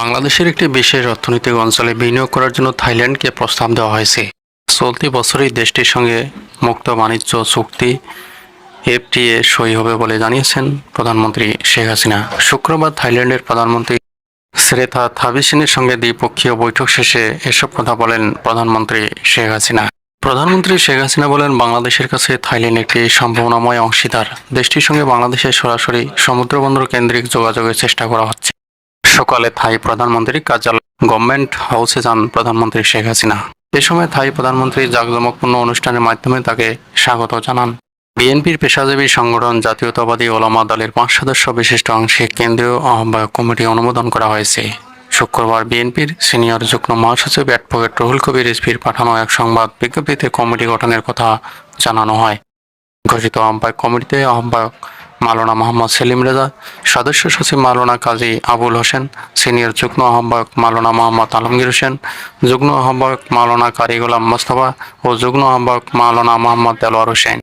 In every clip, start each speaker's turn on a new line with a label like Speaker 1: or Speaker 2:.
Speaker 1: বাংলাদেশের একটি বিশেষ অর্থনৈতিক অঞ্চলে বিনিয়োগ করার জন্য থাইল্যান্ডকে প্রস্তাব দেওয়া হয়েছে চলতি বছরই দেশটির সঙ্গে মুক্ত বাণিজ্য চুক্তি এফটিএ সই হবে বলে জানিয়েছেন প্রধানমন্ত্রী শেখ হাসিনা শুক্রবার থাইল্যান্ডের প্রধানমন্ত্রী শ্রেথা থাবিসিনের সঙ্গে দ্বিপক্ষীয় বৈঠক শেষে এসব কথা বলেন প্রধানমন্ত্রী শেখ হাসিনা প্রধানমন্ত্রী শেখ হাসিনা বলেন বাংলাদেশের কাছে থাইল্যান্ড একটি সম্ভাবনাময় অংশীদার দেশটির সঙ্গে বাংলাদেশের সরাসরি সমুদ্রবন্দর কেন্দ্রিক যোগাযোগের চেষ্টা করা হচ্ছে সকালে থাই প্রধানমন্ত্রী কার্যালয় গভর্নমেন্ট হাউসে যান প্রধানমন্ত্রী শেখ হাসিনা এ সময় থাই প্রধানমন্ত্রী জাঁকজমকপূর্ণ অনুষ্ঠানের মাধ্যমে তাকে স্বাগত জানান বিএনপির পেশাজীবী সংগঠন জাতীয়তাবাদী ওলামা দলের পাঁচ সদস্য বিশিষ্ট অংশে কেন্দ্রীয় আহ্বায়ক কমিটি অনুমোদন করা হয়েছে শুক্রবার বিএনপির সিনিয়র যুগ্ম মহাসচিব অ্যাডভোকেট রুহুল কবির রিজভির পাঠানো এক সংবাদ বিজ্ঞপ্তিতে কমিটি গঠনের কথা জানানো হয় ঘোষিত আহ্বায়ক কমিটিতে আহ্বায়ক মালোনা মোহাম্মদ সেলিম রেজা সদস্য সচিব মালোনা কাজী আবুল হোসেন সিনিয়র যুগ্ম আহ্বায়ক মালোনা মোহাম্মদ আলমগীর হোসেন যুগ্ম আহ্বায়ক মালোনা কারি গোলাম মোস্তফা ও যুগ্ম আহ্বায়ক মালোনা মোহাম্মদ দেলোয়ার হোসেন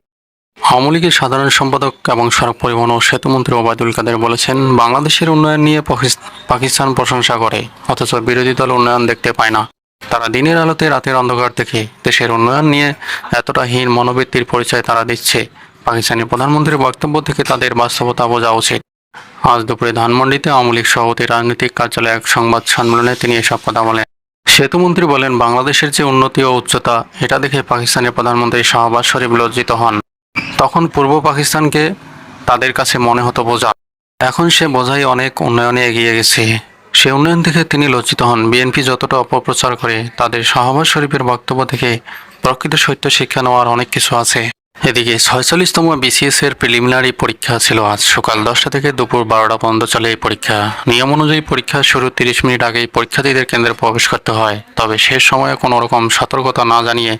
Speaker 1: আওয়ামী লীগের সাধারণ সম্পাদক এবং সড়ক পরিবহন ও সেতুমন্ত্রী ওবায়দুল কাদের বলেছেন বাংলাদেশের উন্নয়ন নিয়ে পাকিস্তান প্রশংসা করে অথচ বিরোধী দল উন্নয়ন দেখতে পায় না তারা দিনের আলোতে রাতের অন্ধকার দেখে দেশের উন্নয়ন নিয়ে এতটা হীন মনোবৃত্তির পরিচয় তারা দিচ্ছে পাকিস্তানের প্রধানমন্ত্রীর বক্তব্য থেকে তাদের বাস্তবতা বোঝা উচিত আজ দুপুরে ধানমন্ডিতে আওয়ামী লীগ সভাপতি রাজনৈতিক কার্যালয়ে এক সংবাদ সম্মেলনে তিনি এসব কথা বলেন সেতুমন্ত্রী বলেন বাংলাদেশের যে উন্নতি ও উচ্চতা এটা দেখে পাকিস্তানের প্রধানমন্ত্রী শাহবাজ শরীফ লজ্জিত হন তখন পূর্ব পাকিস্তানকে তাদের কাছে মনে হতো বোঝা এখন সে বোঝাই অনেক উন্নয়নে এগিয়ে গেছে সে উন্নয়ন থেকে তিনি লজ্জিত হন বিএনপি যতটা অপপ্রচার করে তাদের শাহবাজ শরীফের বক্তব্য থেকে প্রকৃত সত্য শিক্ষা নেওয়ার অনেক কিছু আছে এদিকে ছয়চল্লিশতম এর প্রিলিমিনারি পরীক্ষা ছিল আজ সকাল দশটা থেকে দুপুর বারোটা পর্যন্ত চলে এই পরীক্ষা নিয়ম অনুযায়ী পরীক্ষা শুরু তিরিশ মিনিট আগেই পরীক্ষার্থীদের কেন্দ্রে প্রবেশ করতে হয় তবে শেষ সময়ে কোনো রকম সতর্কতা না জানিয়ে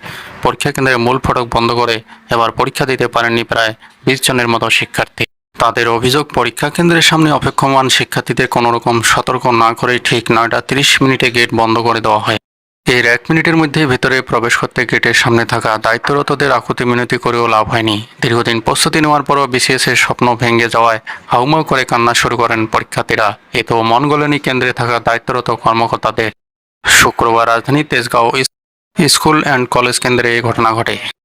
Speaker 1: পরীক্ষা কেন্দ্রের মূল ফটক বন্ধ করে এবার পরীক্ষা দিতে পারেননি প্রায় বিশ জনের মতো শিক্ষার্থী তাদের অভিযোগ পরীক্ষা কেন্দ্রের সামনে অপেক্ষমান শিক্ষার্থীদের কোনো রকম সতর্ক না করে ঠিক নয়টা তিরিশ মিনিটে গেট বন্ধ করে দেওয়া হয় এর এক মিনিটের মধ্যে ভেতরে প্রবেশ করতে গেটের সামনে থাকা দায়িত্বরতদের আকুতি মিনতি করেও লাভ হয়নি দীর্ঘদিন প্রস্তুতি নেওয়ার পরও বিসিএস এর স্বপ্ন ভেঙে যাওয়ায় হাউমাউ করে কান্না শুরু করেন পরীক্ষার্থীরা এতেও মনগলনী কেন্দ্রে থাকা দায়িত্বরত কর্মকর্তাদের শুক্রবার রাজধানী তেজগাঁও স্কুল অ্যান্ড কলেজ কেন্দ্রে এই ঘটনা ঘটে